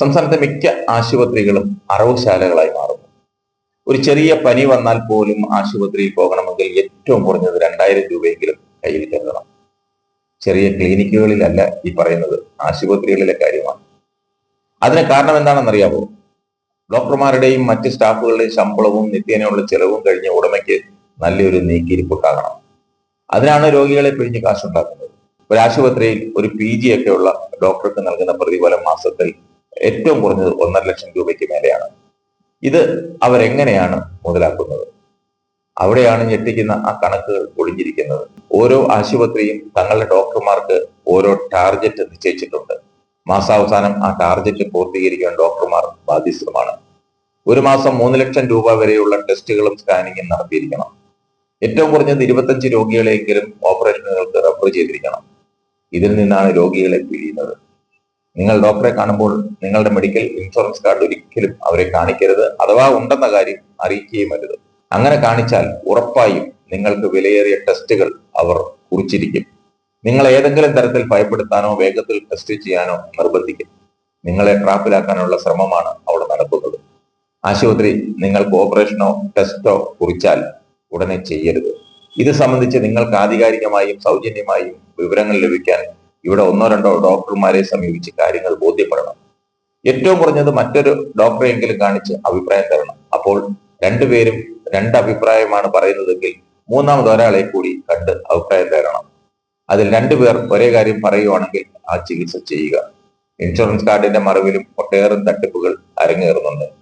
സംസ്ഥാനത്തെ മിക്ക ആശുപത്രികളും അറവുശാലകളായി മാറുന്നു. ഒരു ചെറിയ പനി വന്നാൽ പോലും ആശുപത്രിയിൽ പോകണമെങ്കിൽ ഏറ്റവും കുറഞ്ഞത് രണ്ടായിരം രൂപയെങ്കിലും കയ്യിൽ കരുതണം. ചെറിയ ക്ലിനിക്കുകളിലല്ല ഈ പറയുന്നത് ആശുപത്രികളിലെ കാര്യമാണ്. അതിന് കാരണം എന്താണെന്നറിയാമോ? ഡോക്ടർമാരുടെയും മറ്റ് സ്റ്റാഫുകളുടെയും ശമ്പളവും നിത്യേനയുള്ള ചെലവും കഴിഞ്ഞ ഉടമയ്ക്ക് നല്ലൊരു നീക്കിയിരിപ്പുണ്ടാകണം. അതിനാണ് രോഗികളെ പിഴിഞ്ഞ് കാശുണ്ടാക്കുന്നത്. ഒരു ആശുപത്രിയിൽ ഒരു പി ജി ഒക്കെയുള്ള ഡോക്ടർക്ക് നൽകുന്ന പ്രതിഫലം മാസത്തിൽ ഏറ്റവും കുറഞ്ഞത് ഒന്നര ലക്ഷം രൂപയ്ക്ക് മേലെയാണ്. ഇത് അവരെങ്ങനെയാണ് മുതലാക്കുന്നത്? അവിടെയാണ് ഞെട്ടിക്കുന്ന ആ കണക്കുകൾ ഒളിഞ്ഞിരിക്കുന്നത്. ഓരോ ആശുപത്രിയും തങ്ങളുടെ ഡോക്ടർമാർക്ക് ഓരോ ടാർഗറ്റ് നിശ്ചയിച്ചിട്ടുണ്ട്. മാസാവസാനം ആ ടാർഗറ്റ് പൂർത്തീകരിക്കാൻ ഡോക്ടർമാർ ബാധ്യസ്ഥമാണ് ഒരു മാസം മൂന്ന് ലക്ഷം രൂപ വരെയുള്ള ടെസ്റ്റുകളും സ്കാനിങ്ങും നടത്തിയിരിക്കണം. ഏറ്റവും കുറഞ്ഞത് ഇരുപത്തഞ്ച് രോഗികളെങ്കിലും ഓപ്പറേഷനുകൾക്ക് റെഫർ ചെയ്തിരിക്കണം. ഇതിൽ നിന്നാണ് രോഗികളെ പിഴിയുന്നത് നിങ്ങൾ ഡോക്ടറെ കാണുമ്പോൾ നിങ്ങളുടെ മെഡിക്കൽ ഇൻഷുറൻസ് കാർഡ് ഒരിക്കലും അവരെ കാണിക്കരുത് അഥവാ ഉണ്ടെന്ന കാര്യം അറിയിക്കുകയും അരുത്. അങ്ങനെ കാണിച്ചാൽ ഉറപ്പായും നിങ്ങൾക്ക് വിലയേറിയ ടെസ്റ്റുകൾ അവർ കുറിച്ചിരിക്കും. നിങ്ങൾ ഏതെങ്കിലും തരത്തിൽ ഭയപ്പെടുത്താനോ വേഗത്തിൽ ടെസ്റ്റ് ചെയ്യാനോ നിർബന്ധിക്കും. നിങ്ങളെ ട്രാപ്പിലാക്കാനുള്ള ശ്രമമാണ് അവിടെ നടക്കുന്നത്. ആശുപത്രി നിങ്ങൾക്ക് ഓപ്പറേഷനോ ടെസ്റ്റോ കുറിച്ചാൽ ഉടനെ ചെയ്യരുത്. ഇത് സംബന്ധിച്ച് നിങ്ങൾക്ക് ആധികാരികമായും സൗജന്യമായും വിവരങ്ങൾ ലഭിക്കാൻ ഇവിടെ ഒന്നോ രണ്ടോ ഡോക്ടർമാരെ സമീപിച്ച് കാര്യങ്ങൾ ബോധ്യപ്പെടണം. ഏറ്റവും കുറഞ്ഞത് മറ്റൊരു ഡോക്ടറെയെങ്കിലും കാണിച്ച് അഭിപ്രായം തരണം. അപ്പോൾ രണ്ടുപേരും രണ്ട് അഭിപ്രായമാണ് പറയുന്നതെങ്കിൽ മൂന്നാമത് ഒരാളെ കൂടി കണ്ട് അഭിപ്രായം തരണം. അതിൽ രണ്ടുപേർ ഒരേ കാര്യം പറയുവാണെങ്കിൽ ആ ചികിത്സ ചെയ്യുക. ഇൻഷുറൻസ് കാർഡിന്റെ മറവിലും ഒട്ടേറെ തട്ടിപ്പുകൾ അരങ്ങേറുന്നുണ്ട്.